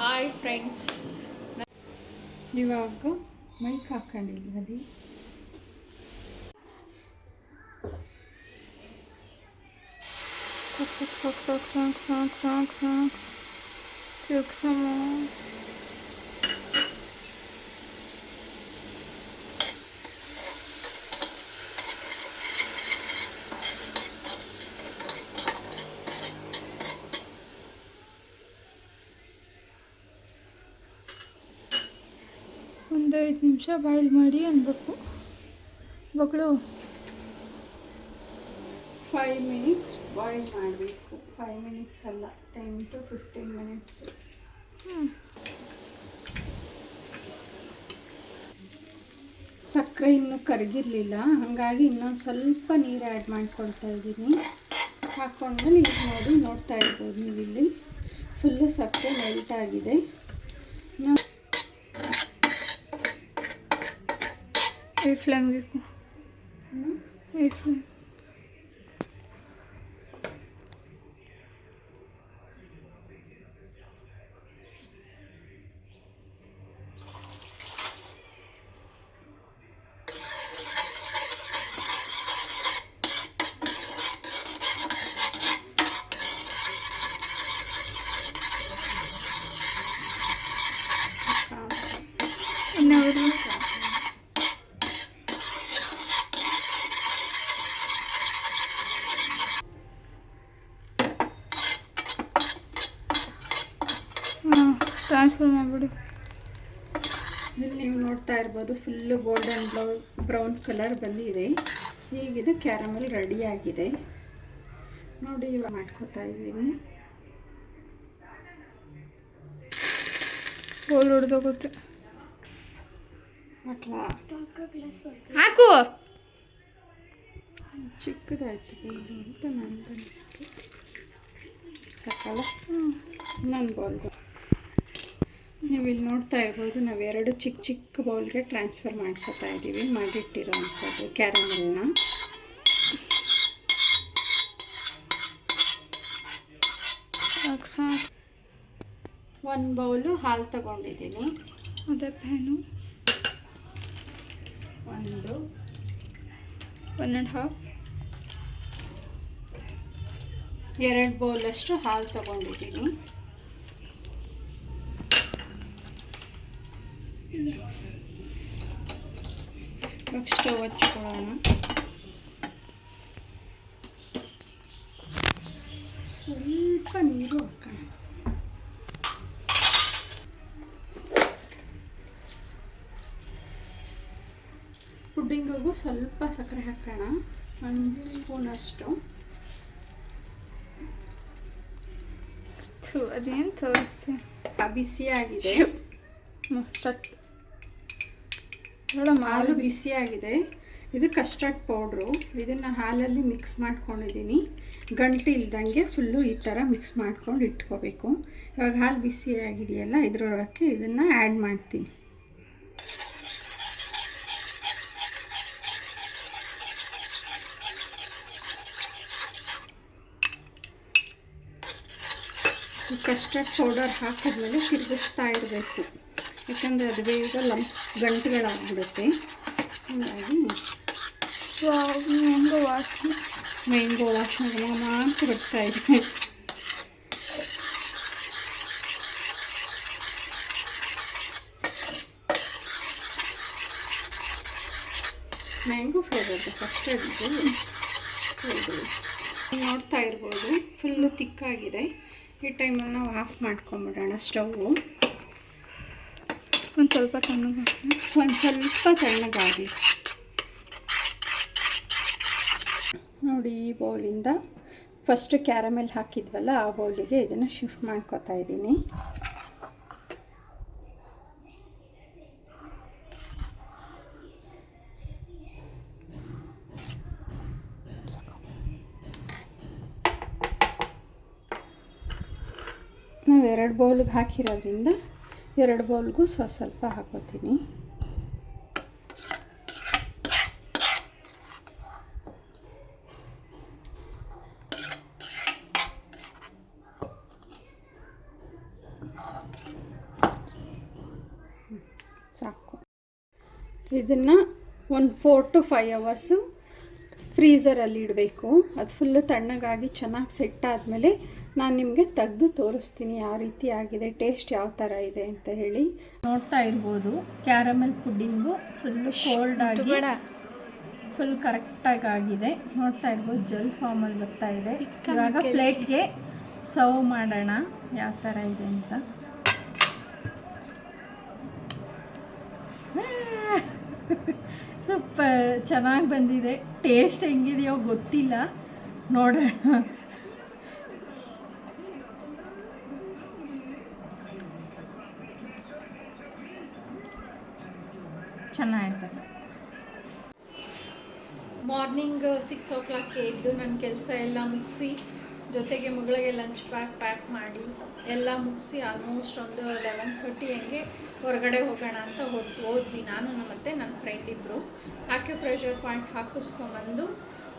Hi friends ಇವಾಗ mic ಹಾಕೊಂಡಿಲ್ವಲ್ಲಿ ಸಾಕ್ ಸಾಕ್ ಸಾಕ್ ಸಾಕ್ ಸಾಕ್ ಸಾಕ್ ಸಾಕ್ ತಿರ್ಗ್ಸಮ್ಮ ಒಂದು ಐದು ನಿಮಿಷ ಬಾಯ್ಲ್ ಮಾಡಿ ಅನ್ಬೇಕು. ಮಕ್ಕಳು ಫೈವ್ ಮಿನಿಟ್ಸ್ ಬಾಯ್ಲ್ ಮಾಡಬೇಕು. ಫೈವ್ ಮಿನಿಟ್ಸ್ ಅಲ್ಲ ಟೆನ್ ಟು ಫಿಫ್ಟೀನ್ ಮಿನಿಟ್ಸ್ ಸಕ್ಕರೆ ಇನ್ನೂ ಕರಗಿರಲಿಲ್ಲ. ಹಾಗಾಗಿ ಇನ್ನೊಂದು ಸ್ವಲ್ಪ ನೀರು ಆ್ಯಡ್ ಮಾಡ್ಕೊಳ್ತಾ ಇದ್ದೀನಿ. ಹಾಕ್ಕೊಂಡ್ಮೇಲೆ ಈಗ ನೋಡಿ ನೋಡ್ತಾ ಇರ್ಬೋದು ನೀವು ಇಲ್ಲಿ ಫುಲ್ಲು ಸಕ್ಕರೆ ಮೆಲ್ಟ್ ಆಗಿದೆ ನಾವು ಈ ಫ್ಲೇಮ್ಗೆ ಟ್ರಾನ್ಸ್ಫರ್ ಮಾಡಿಬಿಡಿ. ಇಲ್ಲಿ ನೀವು ನೋಡ್ತಾ ಇರ್ಬೋದು ಫುಲ್ಲು ಗೋಲ್ಡನ್ ಬ್ಲೌ ಬ್ರೌನ್ ಕಲರ್ ಬಂದಿದೆ. ಈಗಿದು ಕ್ಯಾರಮಲ್ ರೆಡಿಯಾಗಿದೆ ನೋಡಿ ಇವಾಗ ಮಾಡ್ಕೋತಾ ಇದ್ದೀನಿ. ಹೋಲ್ ಹೊಡೆದೋಗುತ್ತೆ ಹಾಕು. ಚಿಕ್ಕದಾಯ್ತು ಅಂತ ನನ್ಗೆ ಅನಿಸಿಕೆ ಸಾಕಲ್ಲ ಇನ್ನೊಂದು ಬೌಲ್ಗೆ ನೀವು ಇಲ್ಲಿ ನೋಡ್ತಾ ಇರ್ಬೋದು ನಾವು ಎರಡು ಚಿಕ್ಕ ಚಿಕ್ಕ ಬೌಲ್ಗೆ ಟ್ರಾನ್ಸ್ಫರ್ ಮಾಡ್ಕೋತಾ ಇದ್ದೀವಿ ಮಾಡಿಟ್ಟಿರೋ ಅಂಥದ್ದು ಕ್ಯಾರಮಲ್ನ ಒಂದು ಬೌಲು ಹಾಲು ತಗೊಂಡಿದ್ದೀನಿ. ಅದೇ ಪ್ಯಾನು. ಒಂದು. One and half. ಎರಡು ಬೌಲಷ್ಟು ಹಾಲು ತಗೊಂಡಿದ್ದೀನಿ. ಇವಾಗ ಸ್ಟವ್ ಹಚ್ಕೊಳ್ಳೋಣ ಸ್ವಲ್ಪ ನೀರು ಹಾಕೋಣ ಪುಡ್ಡಿಂಗಿಗೂ ಸ್ವಲ್ಪ ಸಕ್ಕರೆ ಹಾಕೋಣ. ಒಂದು ಸ್ಪೂನಷ್ಟು ಥು ಅದೇನು ತೋರಿಸ್ತೀನಿ ಬಿಸಿಯಾಗಿದೆ. ಸ್ಟಾರ್ಟ್ ಹಾಲು ಬಿಸಿಯಾಗಿದೆ. ಇದು ಕಸ್ಟರ್ಡ್ ಪೌಡ್ರು ಇದನ್ನು ಹಾಲಲ್ಲಿ ಮಿಕ್ಸ್ ಮಾಡ್ಕೊಂಡಿದ್ದೀನಿ. ಗಂಟು ಇಲ್ದಂಗೆ ಫುಲ್ಲು ಈ ಥರ ಮಿಕ್ಸ್ ಮಾಡ್ಕೊಂಡು ಇಟ್ಕೋಬೇಕು. ಇವಾಗ ಹಾಲು ಬಿಸಿಯಾಗಿದೆಯಲ್ಲ, ಇದರೊಳಕ್ಕೆ ಇದನ್ನು ಆ್ಯಡ್ ಮಾಡ್ತೀನಿ. ಕಸ್ಟರ್ಡ್ ಪೌಡರ್ ಹಾಕಿದ್ಮೇಲೆ ತಿರುಗಿಸ್ತಾ ಇರಬೇಕು. ಯಾಕಂದರೆ ಅದು ಬೇಗ ಲಂಪ್ ಗಂಟುಗಳಾಗ್ಬಿಡುತ್ತೆ. ಹಾಗಾಗಿ ಹೆಂಗೋ ವಾಸನೆ ಮ್ಯಾಂಗೋ ವಾಶ್ ಘಮ ಮಾತ್ರ ಇದ್ದೀನಿ ಮ್ಯಾಂಗೋ ಫ್ಲೇವರ್ ಫಸ್ಟ್ ಇದು. ಹೌದು ನೋಡ್ತಾ ಇರ್ಬೋದು. ಫುಲ್ಲು ತಿಕ್ಕಾಗಿದೆ ಈ ಟೈಮಲ್ಲಿ ನಾವು ಆಫ್ ಮಾಡ್ಕೊಂಬಿಡೋಣ ಸ್ಟವ್ವು ಒಂದು ಸ್ವಲ್ಪ ತಣ್ಣಗೆ ಒಂದು ಸ್ವಲ್ಪ ತಣ್ಣಗಾಗಲಿ ನೋಡಿ ಈ ಬೌಲಿಂದ ಫಸ್ಟ್ ಕ್ಯಾರಮೆಲ್ ಹಾಕಿದ್ವಲ್ಲ, ಆ ಬೌಲಿಗೆ ಇದನ್ನು ಶಿಫ್ಟ್ ಮಾಡ್ಕೋತಾ ಇದ್ದೀನಿ. ನಾವು ಎರಡು ಬೌಲಿಗೆ ಹಾಕಿರೋದ್ರಿಂದ ಎರಡು ಬೌಲ್ಗೂ ಸ್ವ ಸ್ವಲ್ಪ ಹಾಕೋತೀನಿ. ಸಾಕು. ಇದನ್ನು ಒಂದು ಫೋರ್ ಟು ಫೈವ್ ಅವರ್ಸು ಫ್ರೀಝರಲ್ಲಿ ಇಡಬೇಕು. ಅದು ಫುಲ್ಲು ತಣ್ಣಗಾಗಿ ಚೆನ್ನಾಗಿ ಸೆಟ್ ಆದಮೇಲೆ ನಾನು ನಿಮಗೆ ತೆಗೆದು ತೋರಿಸ್ತೀನಿ ಯಾವ ರೀತಿ ಆಗಿದೆ ಟೇಸ್ಟ್ ಯಾವ ಥರ ಇದೆ ಅಂತ ಹೇಳಿ. ನೋಡ್ತಾ ಇರ್ಬೋದು ಕ್ಯಾರಮೆಲ್ ಪುಡ್ಡಿಂಗು ಫುಲ್ಲು ಕೋಲ್ಡ್ ಆಗಿ ಫುಲ್ ಕರೆಕ್ಟಾಗಿ ಆಗಿದೆ. ನೋಡ್ತಾ ಇರ್ಬೋದು ಜೆಲ್ ಫಾರ್ಮಲ್ಲಿ ಬರ್ತಾ ಇದೆ. ಇವಾಗ ಪ್ಲೇಟ್ಗೆ ಸರ್ವ್ ಮಾಡೋಣ ಯಾವ ಥರ ಇದೆ ಅಂತ. ಸೂಪರ್ ಚೆನ್ನಾಗಿ ಬಂದಿದೆ. ಟೇಸ್ಟ್ ಹೆಂಗಿದೆಯೋ ಗೊತ್ತಿಲ್ಲ. ನೋಡೋಣ. ಚೆನ್ನಾಗಿದೆ ಮಾರ್ನಿಂಗ್ ಸಿಕ್ಸ್ ಓ ಕ್ಲಾಕ್ಗೆ ಎದ್ದು ನನ್ನ ಕೆಲಸ ಎಲ್ಲ ಮುಗಿಸಿ, ಜೊತೆಗೆ ಮಗಳಿಗೆ ಲಂಚ್ ಪ್ಯಾಕ್ ಪ್ಯಾಕ್ ಮಾಡಿ, ಎಲ್ಲ ಮುಗಿಸಿ ಆಲ್ಮೋಸ್ಟ್ ಒಂದು ಲೆವೆನ್ ಥರ್ಟಿ ಹಂಗೆ ಹೊರಗಡೆ ಹೋಗೋಣ ಅಂತ ಹೋಗಿ ಹೋದ್ವಿ. ನಾನು ಮತ್ತು ನನ್ನ ಫ್ರೆಂಡ್ ಇಬ್ಬರು ಆಕ್ಯುಪ್ರೆಷರ್ ಪಾಯಿಂಟ್ ಹಾಕಿಸ್ಕೊಂಬಂದು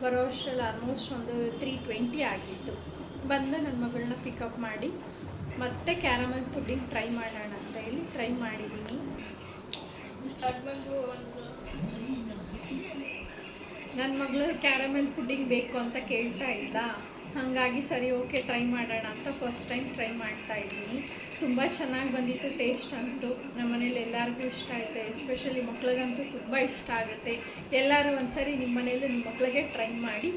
ಬರೋ ವರ್ಷಲ್ಲಿ ಆಲ್ಮೋಸ್ಟ್ ಒಂದು ತ್ರೀ ಟ್ವೆಂಟಿ ಆಗಿತ್ತು. ಬಂದು ನನ್ನ ಮಗಳನ್ನ ಪಿಕಪ್ ಮಾಡಿ, ಮತ್ತೆ ಕ್ಯಾರಮಲ್ ಪುಡ್ಡಿಂಗ್ ಟ್ರೈ ಮಾಡೋಣ ಅಂತ ಹೇಳಿ ಟ್ರೈ ಮಾಡಿದ್ದೀನಿ ನನ್ನ ಮಗಳು ಕ್ಯಾರಮೆಲ್ ಪುಡ್ಡಿಂಗ್ ಬೇಕು ಅಂತ ಕೇಳ್ತಾ ಇದ್ದ. ಹಾಗಾಗಿ ಸರಿ ಓಕೆ ಟ್ರೈ ಮಾಡೋಣ ಅಂತ ಫಸ್ಟ್ ಟೈಮ್ ಟ್ರೈ ಮಾಡ್ತಾ ಇದ್ದೀನಿ. ತುಂಬ ಚೆನ್ನಾಗಿ ಬಂದಿತ್ತು ಟೇಸ್ಟ್ ಅಂತೂ. ನಮ್ಮ ಮನೇಲಿ ಎಲ್ಲರಿಗೂ ಇಷ್ಟ ಆಯಿತು. ಎಸ್ಪೆಷಲಿ ಮಕ್ಳಿಗಂತೂ ತುಂಬ ಇಷ್ಟ ಆಗುತ್ತೆ. ಎಲ್ಲರೂ ಒಂದ್ಸರಿ ನಿಮ್ಮ ಮನೇಲಿ ನಿಮ್ಮ ಮಕ್ಳಿಗೆ ಟ್ರೈ ಮಾಡಿ